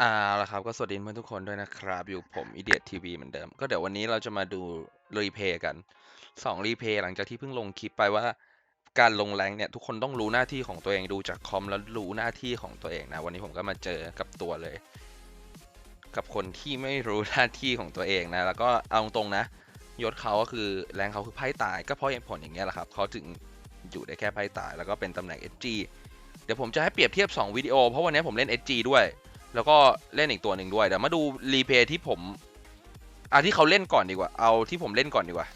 อ่าละครับก็สวัสดีเพื่อนทุกคนด้วยนะครับ อยู่ผม Idiot TV เหมือนเดิม ก็เดี๋ยววันนี้เราจะมาดูรีเพย์กันสองรีเพย์หลังจากที่เพิ่งลงคลิปไปว่า การลงแรงเนี่ยทุกคนต้องรู้หน้าที่ของตัวเองดูจากคอมแล้วรู้หน้าที่ของตัวเองนะ วันนี้ผมก็มาเจอกับตัวเลย กับคนที่ไม่รู้หน้าที่ของตัวเองนะ แล้วก็เอาตรงๆนะ ยศเขาก็คือแรงเขาคือไพ่ตาย ก็เพราะเหตุผลอย่างเงี้ยแหละครับเขาถึงอยู่ได้แค่ไพ่ตาย แล้วก็เป็นตำแหน่ง SG เดี๋ยวผมจะให้เปรียบเทียบ2วิดีโอเพราะวันนี้ผมเล่น SG ด้วย แล้วก็เล่นอีกตัวหนึ่งด้วยเดี๋ยวมาดูรีเพย์ที่ผมอะที่เขาเล่นก่อนดีกว่า เอาที่ผมเล่นก่อนดีกว่า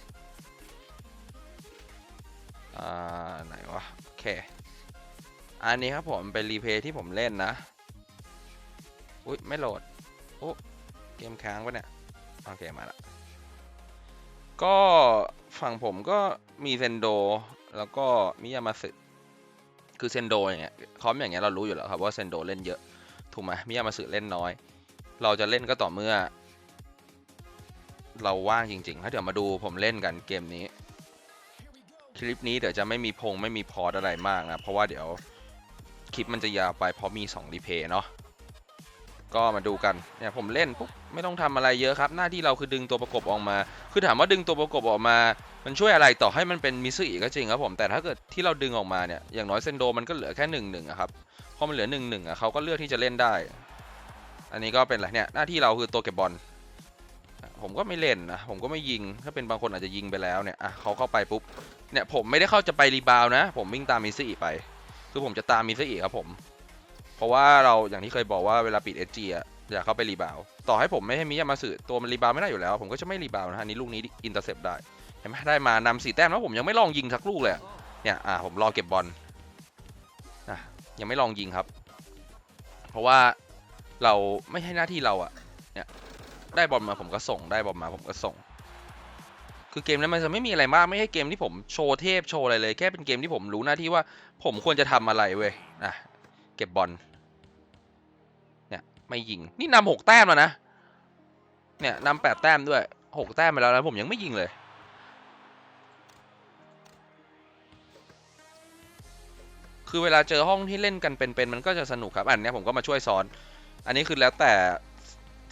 อ่าไหนวะโอเคอันนี้ครับผมเป็นรีเพย์ที่ผมเล่นนะอุ้ยไม่โหลดโอ้เกมค้างปะเนี่ยโอเคมาละก็ฝั่งผมก็มีเซนโดแล้วก็มิยามาสึคือเซนโดอย่างเงี้ยคอมอย่างเงี้ยเรารู้อยู่แล้วครับว่าเซนโดเล่นเยอะ ถูกไหมมิยามาสึเล่นน้อย เราจะเล่นก็ต่อเมื่อ เราว่างจริงๆถ้าเดี๋ยวมาดูผมเล่นกันเกมนี้ คลิปนี้เดี๋ยวจะไม่มีพงไม่มีพอร์ตอะไรมากนะ เพราะว่าเดี๋ยวคลิปมันจะยาวไปเพราะมี2รีเพย์เนาะก็มาดูกันเนี่ยผมเล่นปุ๊บไม่ต้องทำอะไรเยอะครับ หน้าที่เราคือดึงตัวประกบออกมา คือถามว่าดึงตัวประกบออกมา มันช่วยอะไรต่อให้มันเป็นมิซึอีก็จริงครับผมแต่ถ้าเกิดที่เราดึงออกมาเนี่ยอย่างน้อยเซนโดมันก็เหลือแค่หนึ่งหนึ่งครับพอมันเหลือหนึ่งหนึ่งอะเขาก็เลือกที่จะเล่นได้ อันนี้ก็เป็นอะไรเนี่ยหน้าที่เราคือตัวเก็บบอลผมก็ไม่เล่นนะผมก็ไม่ยิงถ้าเป็นบางคนอาจจะยิงไปแล้วเนี่ยอะเขาเข้าไปปุ๊บเนี่ยผมไม่ได้เข้าจะไปรีบาวนะ ผมวิ่งตามมิซึอีไป คือผมจะตามมิซึอีครับผม เพราะว่าเราอย่างที่เคยบอกว่าเวลาปิดเอจีอะอยากเข้าไปรีบาวด์ต่อให้ผมไม่ให้มิยามาสึตัวมันรีบาวด์ไม่ได้อยู่แล้ว ผมก็จะไม่รีบาวนะอันนี้ลูกนี้อินเตอร์เซปได้ เห็นไหมได้มานำสี่แต้มแล้วผมยังไม่ลองยิงสักลูกเลยเนี่ยอะผมรอเก็บบอลอะยังไม่ลองยิงครับ เพราะว่าเราไม่ใช่หน้าที่เราอะเนี่ยได้บอลมาผมก็ส่งได้บอลมาผมก็ส่ง คือเกมนั้นมันจะไม่มีอะไรมากไม่ใช่เกมที่ผมโชว์เทพโชว์อะไรเลยแค่เป็นเกมที่ผมรู้หน้าที่ว่า ผมควรจะทำอะไรเว้ยอะเก็บบอลเนี่ยไม่ยิงนี่นำหกแต้มแล้วนะเนี่ยนำแปดแต้มด้วยหกแต้มไปแล้วแล้วผมยังไม่ยิงเลย คือเวลาเจอห้องที่เล่นกันเป็นๆมันก็จะสนุกครับ อันนี้ผมก็มาช่วยซ้อน อันนี้คือแล้วแต่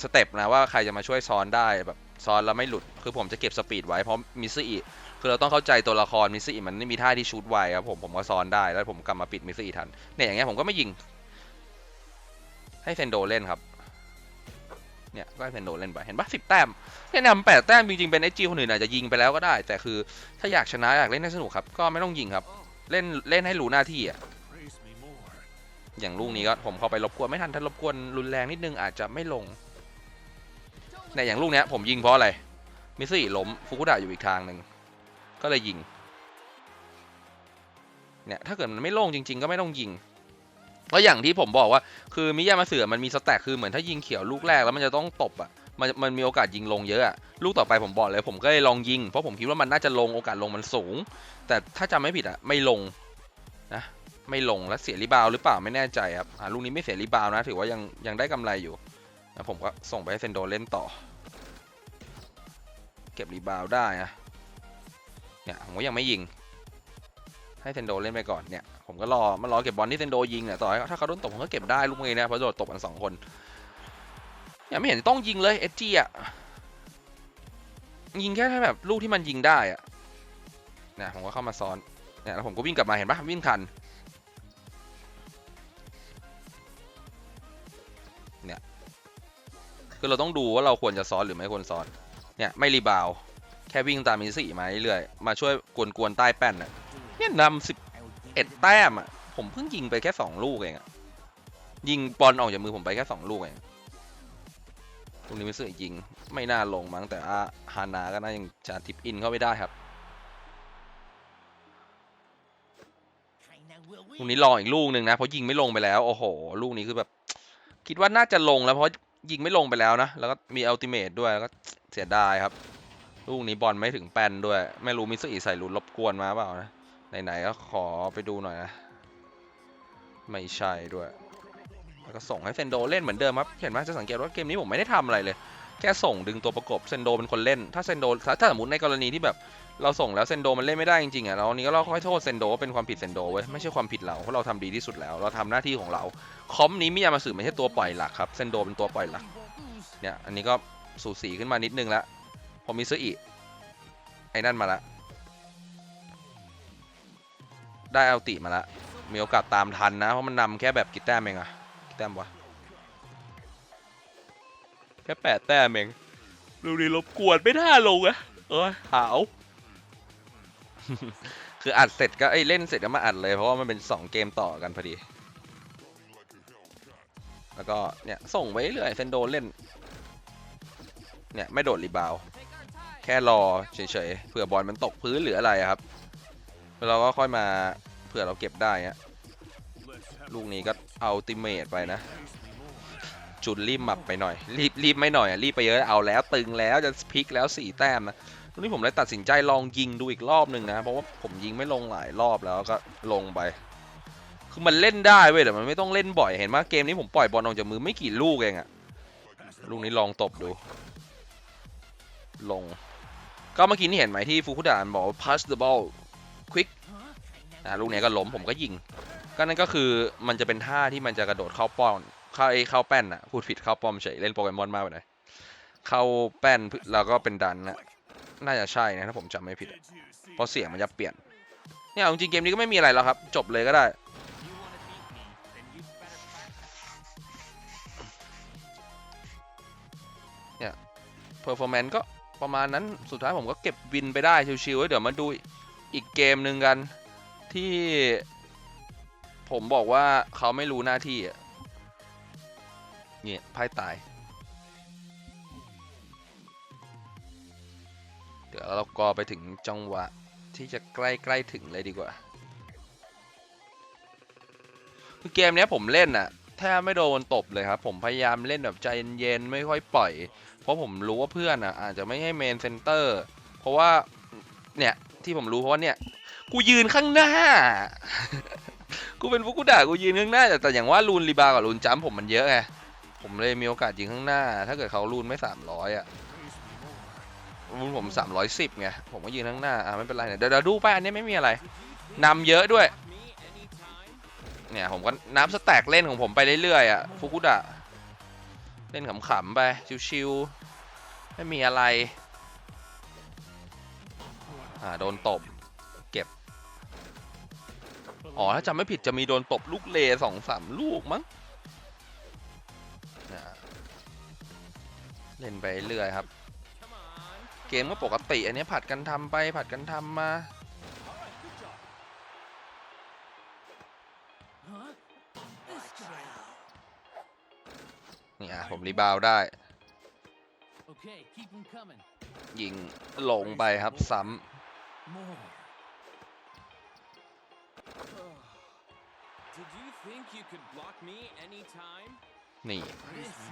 สเต็ปนะว่าใครจะมาช่วยซ้อนได้แบบซ้อนแล้วไม่หลุด คือผมจะเก็บสปีดไว้เพราะมิสซี่คือเราต้องเข้าใจตัวละครมิสซี่มันไม่มีท่าที่ชูดไวครับผมผมก็ซ้อนได้แล้วผมกลับมาปิดมิสซี่ทันเนี่ยอย่างเงี้ยผมก็ไม่ยิง ให้เซนโดเล่นครับเนี่ยก็ให้เซนโดเล่นไปเห็นปะสิบแต้มเนี่ยนำแปดแต้มจริงๆเป็นไอจีคนอื่นอาจจะยิงไปแล้วก็ได้ แต่คือถ้าอยากชนะอยากเล่นให้สนุกครับก็ไม่ต้องยิงครับ เล่นเล่นให้รู้หน้าที่อะอย่างลูกนี้ก็ผมเข้าไปรบกวนไม่ทันถ้ารบกวนรุนแรงนิดนึงอาจจะไม่ลงเนี่ยอย่างลูกเนี้ยผมยิงเพราะอะไรมิสซี่ล้มฟุกุดะอยู่อีกทางหนึ่งก็เลยยิงเนี่ยถ้าเกิดมันไม่ลงจริง ๆ ก็ไม่ต้องยิงเพราะอย่างที่ผมบอกว่าคือมิยามาเสือมันมีสแต็กคือเหมือนถ้ายิงเขียวลูกแรกแล้วมันจะต้องตบอะ มันมันมีโอกาสยิงลงเยอะอะลูกต่อไปผมบอกเลย ผมก็เลยลองยิง เพราะผมคิดว่ามันน่าจะลงโอกาสลงมันสูง แต่ถ้าจำไม่ผิดอะไม่ลงนะไม่ลงแล้วเสียรีบาวหรือเปล่าไม่แน่ใจครับอ่าลูกนี้ไม่เสียรีบาวนะ ถือว่ายังยังได้กำไรอยู่แล้วผมก็ส่งไปให้เซนโดเล่นต่อ เก็บรีบาวได้นะเนี่ยผมก็ยังไม่ยิง ให้เซนโดเล่นไปก่อนเนี่ยผมก็รอมารอเก็บบอลที่เซนโดยิงเนี่ยต่อให้ถ้าเขาโดนตบผมก็เก็บได้ลูกนี้นะเพราะโดนตบกันสองคน เนี่ยไม่เห็นต้องยิงเลยเอจีอะ ยิงแค่แบบลูกที่มันยิงได้อะเนี่ยผมก็เข้ามาซ้อนเนี่ยแล้วผมก็วิ่งกลับมาเห็นปะวิ่งทันเนี่ยคือเราต้องดูว่าเราควรจะซ้อนหรือไม่ควรซ้อนเนี่ยไม่รีบาวแค่วิ่งตามมิสซี่มาเรื่อยมาช่วยกวนๆใต้แป้นน่ะเนี่ยนำสิบเอ็ดแต้มอะผมเพิ่งยิงไปแค่สองลูกเองอะยิงบอลออกจากมือผมไปแค่สองลูกเอง ตรงนี้มิสซี่ยิง ไม่น่าลงมั้งแต่อาฮานาก็น่ายังจะทิปอินเข้าไปได้ครับ China will ลูกนี้ลองอีกลูกหนึ่งนะเพราะยิงไม่ลงไปแล้ว โอ้โห ลูกนี้คือแบบ คิดว่าน่าจะลงแล้วเพราะยิงไม่ลงไปแล้วนะ แล้วก็มีอัลติเมทด้วยแล้วก็เสียดายครับ ลูกนี้บอลไม่ถึงแป้นด้วย ไม่รู้มิสอีใส่หลุดรบกวนมาเปล่านะไหนๆก็ขอไปดูหน่อยนะ ไม่ใช่ด้วย แล้วก็ส่งให้เซนโดเล่นเหมือนเดิมครับเห็นไหมจะสังเกตว่าเกมนี้ผมไม่ได้ทำอะไรเลย แค่ส่งดึงตัวประกบเซนโดเป็นคนเล่น ถ้าเซนโดถ้าสมมติในกรณีที่แบบเราส่งแล้วเซนโดมันเล่นไม่ได้จริงๆอะเราอันนี้ก็เราค่อยโทษเซนโดว่าเป็นความผิดเซนโดเว้ยไม่ใช่ความผิดเราเพราะเราทำดีที่สุดแล้ว เราทำหน้าที่ของเราคอมนี้มิยามาสึไม่ใช่ตัวปล่อยหลักครับเซนโดเป็นตัวปล่อยหลักเนี่ยอันนี้ก็สูสีขึ้นมานิดนึงละพอมีซื้ออีกไอ้นั่นมาละได้เอาติมาละมีโอกาสตามทันนะเพราะมันนำแค่แบบกี่แต้มเองอะ แต้มวะ แค่แปดแต้มเองดูดิรบกวนไม่น่าลงอะเอ้ยหาว คืออัดเสร็จก็เอ้ยเล่นเสร็จก็มาอัดเลย เพราะว่ามันเป็น2เกมต่อกันพอดี แล้วก็เนี่ยส่งไปเรื่อยเซนโดเล่น เนี่ยไม่โดดรีบาวด์แค่รอเฉยๆเผื่อบอลมันตกพื้นหรืออะไรอะครับแล้วเราก็ค่อยมาเผื่อเราเก็บได้ฮะลูกนี้ก็ เอาติเมตไปนะ จุดรีบหมับไปหน่อย รีบรีบไม่หน่อยอะรีบไปเยอะเอาแล้วตึงแล้วจะพลิกแล้วสี่แต้มนะตรงนี้ผมเลยตัดสินใจลองยิงดูอีกรอบหนึ่งนะ เพราะว่าผมยิงไม่ลงหลายรอบแล้วก็ลงไป คือมันเล่นได้เว้ยแต่มันไม่ต้องเล่นบ่อยเห็นไหมเกมนี้ผมปล่อยบอลออกจากมือไม่กี่ลูกเองอะลูกนี้ลองตบดู ลง ก็เมื่อกี้นี่เห็นไหมที่ฟูคุดานบอกว่า pass the ball quick อ่าลูกนี้ก็ล้มผมก็ยิง ก็นั่นก็คือมันจะเป็นท่าที่มันจะกระโดดเข้าป้อมเข้าไอ้เข้าแป้นอะพูดผิดเข้าป้อมเฉยเล่นโปเกมอนมากไปหน่อยเข้าแป้นแล้วก็เป็นดันนะน่าจะใช่นะถ้าผมจำไม่ผิดเพราะเสียงมันจะเปลี่ยนเนี่ยจริงเกมนี้ก็ไม่มีอะไรแล้วครับ จบเลยก็ได้เนี่ยเพอร์ฟอร์แมนซ์ก็ประมาณนั้นสุดท้ายผมก็เก็บวินไปได้ชิวๆเดี๋ยวมาดูอีกเกมหนึ่งกันที่ ผมบอกว่าเขาไม่รู้หน้าที่อะเนี่ยไพ่ตาย เดี๋ยวเราก็ไปถึงจังหวะ ที่จะใกล้ๆถึงเลยดีกว่าคือเกมนี้ผมเล่นอะแทบไม่โดนตบเลยครับ ผมพยายามเล่นแบบใจเย็นๆไม่ค่อยปล่อย เพราะผมรู้ว่าเพื่อนอะอาจจะไม่ให้เมนเซนเตอร์ เพราะว่าเนี่ยที่ผมรู้เพราะว่าเนี่ย กูยืนข้างหน้า กูเป็นพวกกูด่ากูยืนข้างหน้าแต่แต่อย่างว่ารูนรีบากับรูนจัมผมมันเยอะไงผมเลยมีโอกาสยิงข้างหน้า ถ้าเกิดเขารูนไม่สามร้อยอะรูนผมสามร้อยสิบไงผมก็ยืนข้างหน้าอะไม่เป็นไรเนี่ยเดี๋ยวเดี๋ยวดูไปอันนี้ไม่มีอะไรนำเยอะด้วย เนี่ยผมก็นับสแต็กเล่นของผมไปเรื่อยๆอะฟุกุดะเล่นขำๆไปชิวๆไม่มีอะไรอ่าโดนตบ อ๋อ ถ้าจำไม่ผิดจะมีโดนตบลูกเลสองสามลูกมั้งเนี่ยเล่นไปเรื่อยครับ เกมก็ปกติ อันนี้ผัดกันทำไปผัดกันทำมาเนี่ยผมรีบาวด์ได้ Okay, keep them coming. ยิงลงไปครับซ้ More. นี่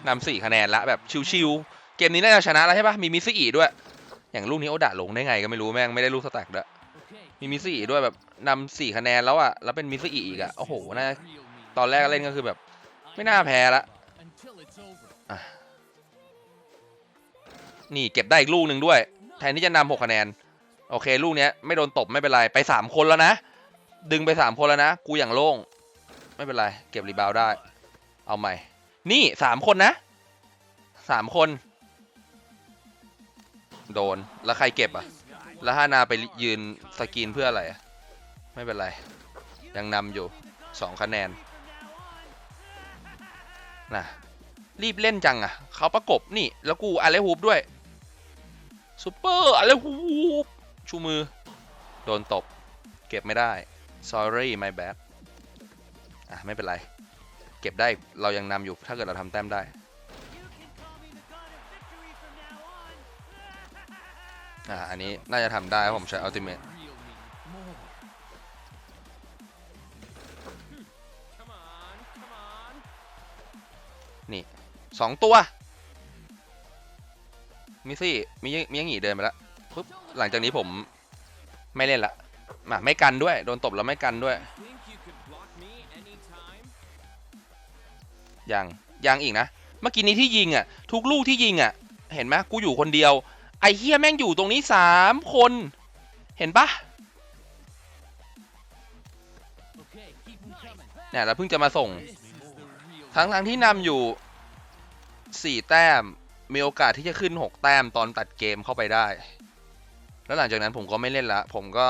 นำสี่คะแนนละแบบชิวๆเกมนี้น่าจะชนะแล้วใช่ปะมีมิสซี่ด้วย อย่างลูกนี้โอดะลงได้ไงก็ไม่รู้แม่งไม่ได้ลูกสแต็กด้วยมีมิสซี่ด้วยแบบนำสี่คะแนนแล้วอะแล้วเป็นมิสซี่อีกอะโอ้โหน่าตอนแรกเล่นก็คือแบบ ไม่น่าแพ้ละนี่เก็บได้อีกลูกหนึ่งด้วย แทนที่จะนำหกคะแนน โอเค ลูกเนี้ยไม่โดนตบไม่เป็นไรไปสามคนแล้วนะ ดึงไปสามคนแล้วนะ กูอย่างโล่ง ไม่เป็นไร เก็บรีบาวด์ได้ เอาใหม่ นี่สามคนนะสามคน โดนแล้วใครเก็บอะ แล้วฮานาไปยืนสกรีนเพื่ออะไรอะไม่เป็นไร ยังนำอยู่สองคะแนนนะรีบเล่นจังอะเขาประกบนี่ แล้วกูอะไรฮูปด้วยซูเปอร์อะไรฮูปชูมือ โดนตบ เก็บไม่ได้ sorry my bad อะไม่เป็นไร เก็บได้เรายังนำอยู่ถ้าเกิดเราทำแต้มได้อะอันนี้น่าจะทำได้ผมใช้ ultimate Real me. More. Come on, come on. สองตัว มิซี่มีมียังหงีเดินไปแล้วปุ๊บหลังจากนี้ผมไม่เล่นละมาไม่กันด้วย โดนตบแล้วไม่กันด้วย ยังยังอีกนะ เมื่อกี้นี้ที่ยิงอะ ทุกลูกที่ยิงอะ เห็นไหมกูอยู่คนเดียว ไอ้เฮียแม่งอยู่ตรงนี้สามคน เห็นปะเนี่ยเราเพิ่งจะมาส่ง ทั้งทั้งที่นำอยู่สี่แต้ม มีโอกาสที่จะขึ้นหกแต้มตอนตัดเกมเข้าไปได้ แล้วหลังจากนั้นผมก็ไม่เล่นละ ผมก็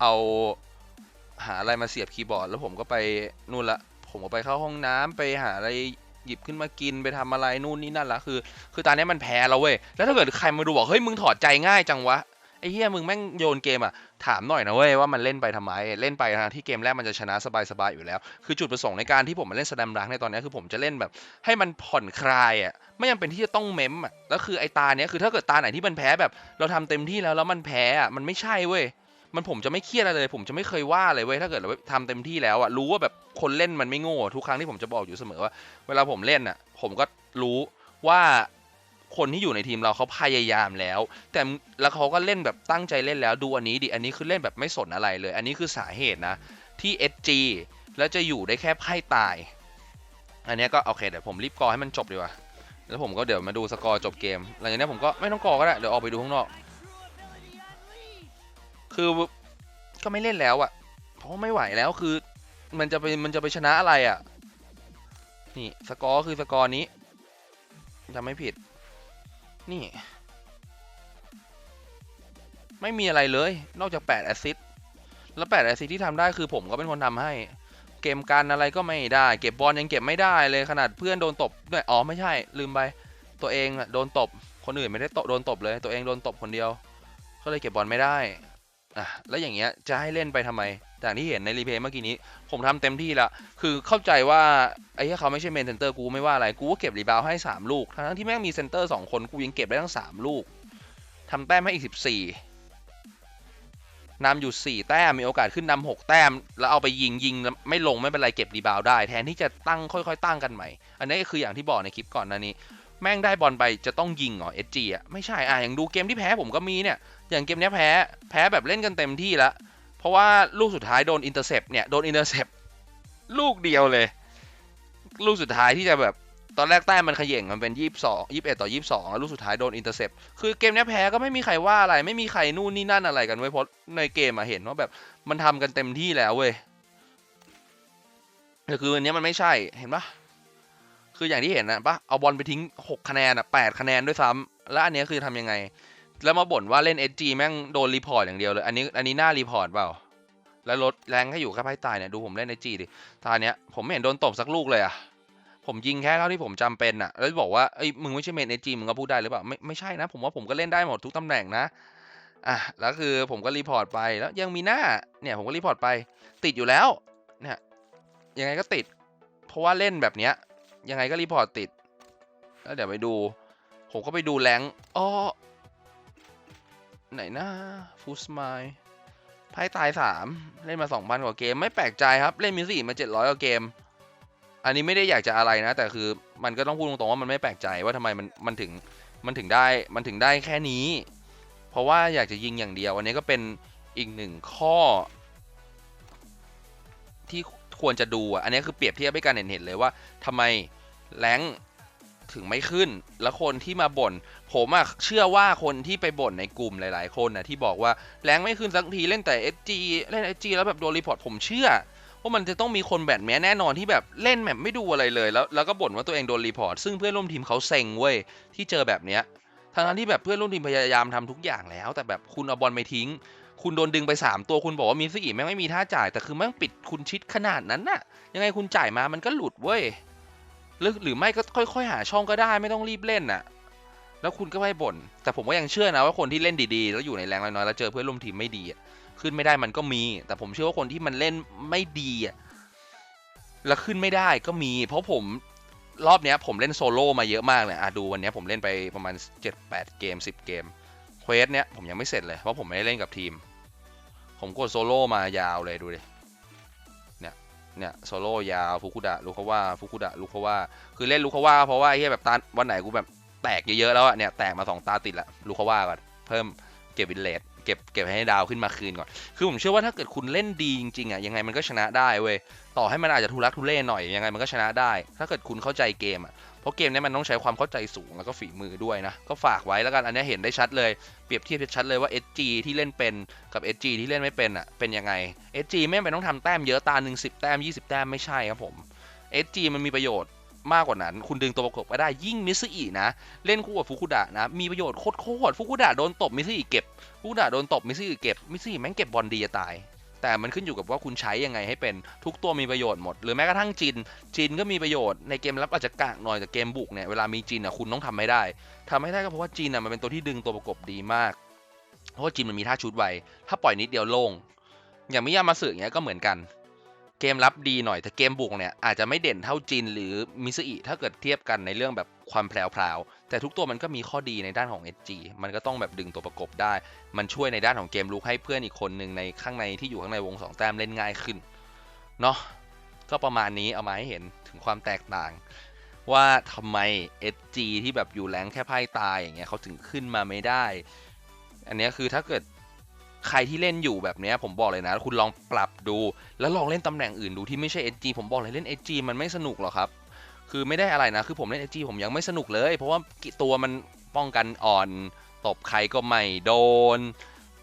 เอาหาอะไรมาเสียบคีย์บอร์ด แล้วผมก็ไปนู่นละ ผมก็ไปเข้าห้องน้ำไปหาอะไรหยิบขึ้นมากินไปทำอะไรนู่นนี่นั่นละคือ คือตอนนี้มันแพ้แล้วเว้ยแล้วถ้าเกิดใครมาดูบอกเฮ้ยมึงถอดใจง่ายจังวะไอ้เหี้ยมึงแม่งโยนเกมอะถามหน่อยนะเว้ยว่ามันเล่นไปทำไมเล่นไปทางที่เกมแรกมันจะชนะสบายๆอยู่แล้ว คือจุดประสงค์ในการที่ผมมาเล่นสแตมดังในตอนนี้คือผมจะเล่นแบบ ให้มันผ่อนคลายอะไม่จำเป็นที่จะต้องเมมอะแล้วคือไอ้ตาเนี้ยคือถ้าเกิดตาไหนที่มันแพ้แบบ เราทำเต็มที่แล้วแล้วมันแพ้อะมันไม่ใช่เว้ย มันผมจะไม่เครียดอะไรเลย ผมจะไม่เคยว่าเลยเว้ยถ้าเกิดเราทำเต็มที่แล้วอะรู้ว่าแบบคนเล่นมันไม่โง่ทุกครั้งที่ผมจะบอกอยู่เสมอว่า เวลาผมเล่นอะผมก็รู้ว่าคนที่อยู่ในทีมเราเขาพยายามแล้ว แต่แล้วเขาก็เล่นแบบตั้งใจเล่นแล้วดูอันนี้ดิอันนี้คือเล่นแบบไม่สนอะไรเลย อันนี้คือสาเหตุนะ ที่ SG แล้วจะอยู่ได้แค่ไพ่ตาย อันนี้ก็โอเคเดี๋ยวผมรีบกอให้มันจบดีกว่าแล้วผมก็เดี๋ยวมาดูสกอร์จบเกมหลังจากนี้ผมก็ไม่ต้องกอก็ได้เดี๋ยวออกไปดูข้างนอก คือก็ไม่เล่นแล้วอะเพราะไม่ไหวแล้วคือ มันจะไปมันจะไปชนะอะไรอะนี่สกอร์คือสกอร์นี้จำไม่ผิด นี่ ไม่มีอะไรเลย นอกจาก8แอสซิสแล้ว8แอสซิสที่ทำได้คือผมก็เป็นคนทำให้ เกมการอะไรก็ไม่ได้ เก็บบอลยังเก็บไม่ได้เลยขนาดเพื่อนโดนตบด้วยอ๋อไม่ใช่ ลืมไป ตัวเองอะโดนตบ คนอื่นไม่ได้ตบโดนตบเลย ตัวเองโดนตบคนเดียว ก็เลยเก็บบอลไม่ได้ อะแล้วอย่างเงี้ยจะให้เล่นไปทำไมจากที่เห็นในรีเพย์เมื่อกี้นี้ ผมทำเต็มที่ละคือเข้าใจว่าไอ้ที่เขาไม่ใช่เมนเซนเตอร์กูไม่ว่าอะไรกูก็เก็บรีบาวให้ 3 ลูก ทั้งที่แม่งมีเซนเตอร์ 2 คนกูยังเก็บได้ทั้ง 3 ลูกทำแต้มให้อีก 14นำอยู่ 4 แต้มมีโอกาสขึ้นนำ6แต้ม แล้วเอาไปยิงยิงไม่ลงไม่เป็นไรเก็บรีบาวได้ แทนที่จะตั้งค่อยๆ ตั้งกันใหม่ อันนี้ก็คืออย่างที่บอกในคลิปก่อนหนานี้ แม่งได้บอลไปจะต้องยิงเหรอเอจีอะไม่ใช่อะอย่างดูเกมที่แพ้ผมก็มีเนี่ย อย่างเกมนี้แพ้แพ้แบบเล่นกันเต็มที่แล้วเพราะว่าลูกสุดท้ายโดนอินเตอร์เซปเนี่ยโดนอินเตอร์เซปลูกเดียวเลย ลูกสุดท้ายที่จะแบบตอนแรกแต้มมันขย่งมันเป็นยี่สิบสองยี่สิบเอ็ดต่อยี่สิบสองแล้วลูกสุดท้ายโดนอินเตอร์เซปคือเกมนี้แพ้ก็ไม่มีใครว่าอะไร ไม่มีใครนู่นนี่นั่นอะไรกันเว้เพราะในเกมอะเห็นว่าแบบมันทำกันเต็มที่แล้วเว้ยแต่คืออันนี้มันไม่ใช่เห็นปะคืออย่างที่เห็นนะปะเอาบอลไปทิ้งหกคะแนนอะแปดคะแนนด้วยซ้ำแล้วอันนี้คือทำยังไง แล้วมาบ่นว่าเล่น SG แม่งโดนรีพอร์ตอย่างเดียวเลย อันนี้อันนี้หน้ารีพอร์ตเปล่า แล้วลดแรงให้อยู่แค่ไพ่ตายเนี่ยดูผมเล่น SG ดิตาเนี้ยผมไม่เห็นโดนตบสักลูกเลยอะผมยิงแค่เท่าที่ผมจำเป็นอะแล้วบอกว่าเอ้ยมึงไม่ใช่เมน SG มึงก็พูดได้หรือเปล่าไม่ไม่ใช่นะ ผมว่าผมก็เล่นได้หมดทุกตำแหน่งนะอะแล้วคือผมก็รีพอร์ตไปแล้วยังมีหน้าเนี่ยผมก็รีพอร์ตไป ติดอยู่แล้วเนี่ยยังไงก็ติด เพราะว่าเล่นแบบเนี้ยยังไงก็รีพอร์ตติดแล้วเดี๋ยวไปดู ผมก็ไปดูแรงอ้อ ไหนนะฟูสมายไพ่ตายสามเล่นมาสองพันกว่าเกม ไม่แปลกใจครับเล่นมิสี่มาเจ็ดร้อยกว่าเกม อันนี้ไม่ได้อยากจะอะไรนะ แต่คือมันก็ต้องพูดตรงๆว่ามันไม่แปลกใจว่าทำไมมันมันถึงมันถึงได้มันถึงได้แค่นี้ เพราะว่าอยากจะยิงอย่างเดียว อันนี้ก็เป็นอีกหนึ่งข้อ ที่ควรจะดูอะอันนี้คือเปรียบเทียบให้กันเห็นเลยว่าทำไมแรง ถึงไม่ขึ้น แล้วคนที่มาบ่น ผมอะเชื่อว่าคนที่ไปบ่นในกลุ่มหลาย ๆ คนนะที่บอกว่าแรงไม่ขึ้นสักทีเล่นแต่ SG เล่น SG แล้วแบบโดนรีพอร์ตผมเชื่อว่ามันจะต้องมีคนแบบแม้แน่นอนที่แบบเล่นแบบไม่ดูอะไรเลยแล้วแล้วก็บ่นว่าตัวเองโดนรีพอร์ตซึ่งเพื่อนร่วมทีมเขาเซ็งเว้ยที่เจอแบบเนี้ยทั้งที่แบบเพื่อนร่วมทีมพยายามทำทุกอย่างแล้ว แต่แบบคุณเอาบอลไปทิ้ง คุณโดนดึงไป 3 ตัวคุณบอกว่ามีสกี่แม่งไม่มีท่าจ่าย แต่คือแม่งปิดคุณชิดขนาดนั้นน่ะ ยังไงคุณจ่ายมามันก็หลุดเว้ย หรือหรือไม่ก็ค่อย ๆ หาช่องก็ได้ไม่ต้องรีบเล่นน่ะ แล้วคุณก็ไม่บ่นแต่ผมก็ยังเชื่อนะว่าคนที่เล่นดีๆ แล้วอยู่ในแรงน้อยๆแล้วเจอเพื่อนร่วมทีมไม่ดีขึ้นไม่ได้มันก็มี แต่ผมเชื่อว่าคนที่มันเล่นไม่ดีแล้วขึ้นไม่ได้ก็มี เพราะผมรอบเนี้ยผมเล่นโซโล่มาเยอะมากเลยอะดูวันเนี้ยผมเล่นไปประมาณ 7-8 เกม 10 เกมเควสเนี้ยผมยังไม่เสร็จเลยเพราะผมไม่ได้เล่นกับทีม ผมกดโซโล่มายาวเลยดูดิ เนี่ยโซโล่ยาวฟุกุดะลูกเขาว่าฟุกุดะลูกเขาว่า คือเล่นลูกเขาว่าเพราะว่าไอ้เหี้ยแบบตาวันไหนกูแบบแตกเยอะๆแล้วอะเนี่ยแตกมาสองตาติดละลูกเขาว่าก่อนเพิ่มเก็บวินเลดเก็บเก็บให้ดาวขึ้นมาคืนก่อน คือผมเชื่อว่าถ้าเกิดคุณเล่นดีจริงๆอะยังไงมันก็ชนะได้เว้ย ต่อให้มันอาจจะทุลักทุเล่หน่อยยังไงมันก็ชนะได้ ถ้าเกิดคุณเข้าใจเกมอะ เพราะเกมนี้มันต้องใช้ความเข้าใจสูงแล้วก็ฝีมือด้วยนะ ก็ฝากไว้แล้วกัน อันนี้เห็นได้ชัดเลย เปรียบเทียบชัดเลยว่า SG ที่เล่นเป็นกับ SG ที่เล่นไม่เป็นอะ เป็นยังไง SG ไม่จำเป็นต้องทำแต้มเยอะตาหนึ่งสิบแต้ม 20 แต้มไม่ใช่ครับผม SG มันมีประโยชน์มากกว่านั้น คุณดึงตัวประกบก็ได้ยิ่งมิสอีนะ เล่นคู่กับฟุกุดะนะ มีประโยชน์โคตรๆฟุกุดะโดนตบมิสอีเก็บฟุกุดะโดนตบมิสอีเก็บมิสอีแม่งเก็บบอลดีจะตาย แต่มันขึ้นอยู่กับว่าคุณใช้ยังไงให้เป็นทุกตัวมีประโยชน์หมด หรือแม้กระทั่งจิน จินก็มีประโยชน์ในเกมรับอาจจะกากหน่อยแต่เกมบุกเนี่ยเวลามีจินอะคุณต้องทำให้ได้ทำให้ได้ก็เพราะว่าจินอะมันเป็นตัวที่ดึงตัวประกบดีมาก เพราะว่าจินมันมีท่าชุดไวถ้าปล่อยนิดเดียวโล่งอย่างมิยามาสึอย่างเงี้ยก็เหมือนกัน เกมรับดีหน่อยแต่เกมบุกเนี่ยอาจจะไม่เด่นเท่าจินหรือมิสอิถ้าเกิดเทียบกันในเรื่องแบบความแพรว แต่ทุกตัวมันก็มีข้อดีในด้านของ SG มันก็ต้องแบบดึงตัวประกบได้ มันช่วยในด้านของเกมลุกให้เพื่อนอีกคนหนึ่งในข้างในที่อยู่ข้างในวงสองแต้มเล่นง่ายขึ้นเนาะก็ประมาณนี้เอามาให้เห็นถึงความแตกต่าง ว่าทำไม SG ที่แบบอยู่แรงแค่ไพ่ตายอย่างเงี้ยเขาถึงขึ้นมาไม่ได้ อันนี้คือถ้าเกิดใครที่เล่นอยู่แบบนี้ผมบอกเลยนะ คุณลองปรับดู แล้วลองเล่นตำแหน่งอื่นดูที่ไม่ใช่ SG ผมบอกเลยเล่น SG มันไม่สนุกหรอกครับ คือไม่ได้อะไรนะ คือผมเล่น SG ผมยังไม่สนุกเลย เพราะว่าตัวมันป้องกันอ่อน ตบใครก็ไม่โดน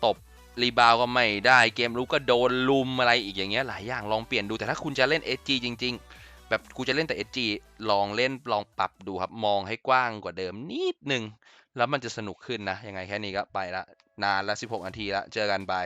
ตบรีบาวก็ไม่ได้เกมลุกก็โดนลุมอะไรอีกอย่างเงี้ยหลายอย่างลองเปลี่ยนดูแต่ถ้าคุณจะเล่น SG จริง ๆ แบบกูจะเล่นแต่ SG ลองเล่นลองปรับดูครับมองให้กว้างกว่าเดิมนิดนึง แล้วมันจะสนุกขึ้นนะ ยังไงแค่นี้ก็ไปละ นานละ 16 นาทีละ เจอกันบาย